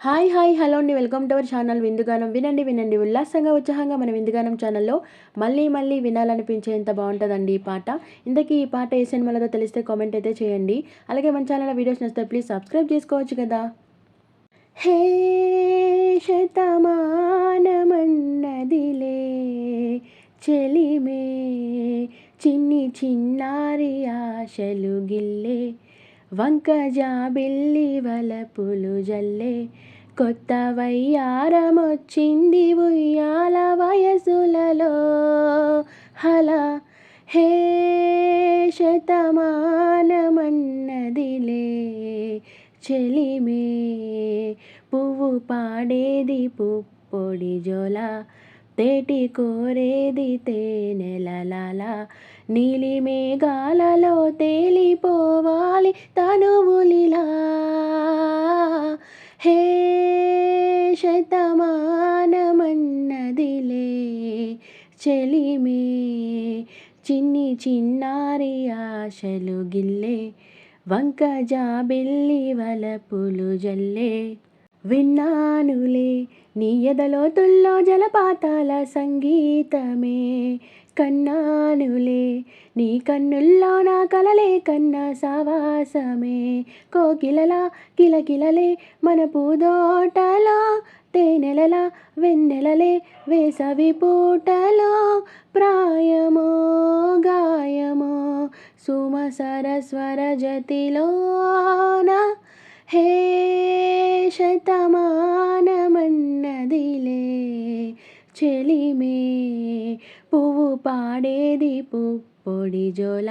Hi hi hello అండి. Welcome to our channel Vindugaanam. వినండి వినండి. ఉల్లాసంగా ఉత్సాహంగా మన విందుగానం ఛానల్లో మళ్ళీ మళ్ళీ వినాలనిపించేంత బాగుంటుందండి ఈ పాట. ఇంతకీ ఈ పాట ఏ సినిమాలతో తెలిస్తే కామెంట్ అయితే చేయండి. అలాగే మన ఛానల్ వీడియోస్ నచ్చితే ప్లీజ్ సబ్స్క్రైబ్ చేసుకోవచ్చు కదా. హే శతమానమన్నదిలే చెలిమే చిన్ని చిన్నారి ఆశలు గిల్లే. వంకజా బిల్లి వలపులు జల్లే కొత్త వయ్యారమొచ్చింది ఉయ్యాల వయసులలో. హల హే శతమానమన్నదిలే చెలిమే పువ్వు పాడేది పుప్పొడి జోల తేటి కోరేది తేనెలలాల నీలి మేఘాలలో తేలిపో హే శతమానమన్నదిలే చెలిమే చిన్ని చిన్నారి ఆశలు గిల్లే వంక జాబిల్లి వలపులు జల్లే విన్నానులే నీ ఎదలోతుల్లో జలపాతాల సంగీతమే. కన్నానులే నీ కన్నుల్లో నా కలలే కన్నా సావాసమే. కోకిలలా కిలకిలలే మన పూదోటలో తేనెలలా వెన్నెలలే వేసవి పూటలో ప్రాయమో గాయమో సుమ సరస్వర జతిలోన. హే శతమానమన్నదిలే చెలిమే పువ్వు పాడేది పుప్పొడి జోల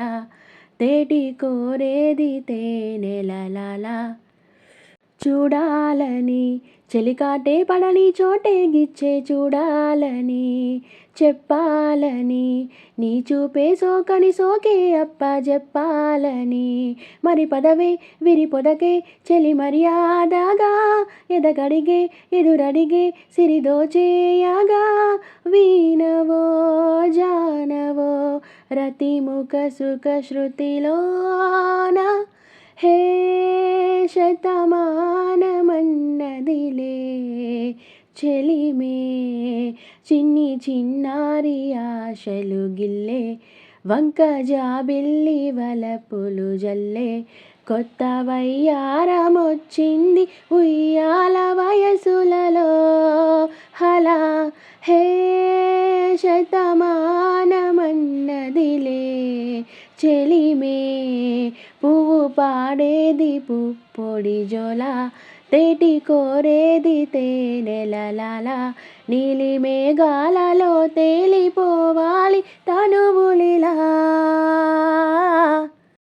తేటి కోరేది తేనెలలాల చూడాలని చెలికాటే పడని చోటే గిచ్చే చూడాలని చెప్పాలని. నీ చూపే సోకని సోకే అప్ప చెప్పాలని. మరి పదవే విరి పొదకే చెలి మర్యాదగా ఎదగడిగే ఎదురడిగే సిరిదోచేయగా వీణవో జానవో రతిముఖ సుఖ శృతిలోన హే శతమాన చెలిమే. చిన్ని చిన్నారి ఆశలు గిల్లే. వంక జాబిల్లి వలపులు జల్లే. కొత్త వయ్యారమొచ్చింది ఉయ్యాల వయసులలో. హలా హే శతమా చెలిమే. పువ్వు పాడేది పొడి జోల తేటి కోరేది తేనెలలాల నీలి మేఘాలలో తేలిపోవాలి